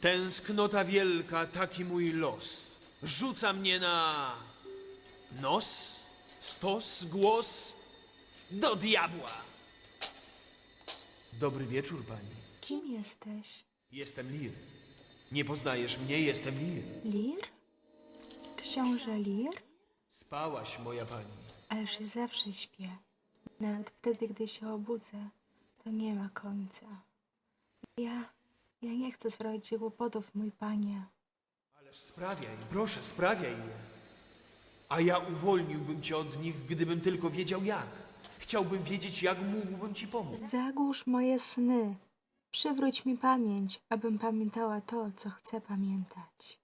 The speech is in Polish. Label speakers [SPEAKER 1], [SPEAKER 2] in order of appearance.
[SPEAKER 1] Tęsknota wielka, taki mój los. Rzuca mnie na nos, stos, głos do diabła. Dobry wieczór, pani.
[SPEAKER 2] Kim jesteś?
[SPEAKER 1] Jestem Lir. Nie poznajesz mnie, jestem Lir.
[SPEAKER 2] Lir? Książę Lir?
[SPEAKER 1] Spałaś, moja pani.
[SPEAKER 2] Ależ ja zawsze śpię. Nawet wtedy, gdy się obudzę, to nie ma końca. Ja, ja nie chcę sprawiać ci kłopotów, mój panie.
[SPEAKER 1] Ależ sprawiaj, proszę, sprawiaj je. A ja uwolniłbym cię od nich, gdybym tylko wiedział jak. Chciałbym wiedzieć, jak mógłbym ci pomóc.
[SPEAKER 2] Zagłusz moje sny. Przywróć mi pamięć, abym pamiętała to, co chcę pamiętać.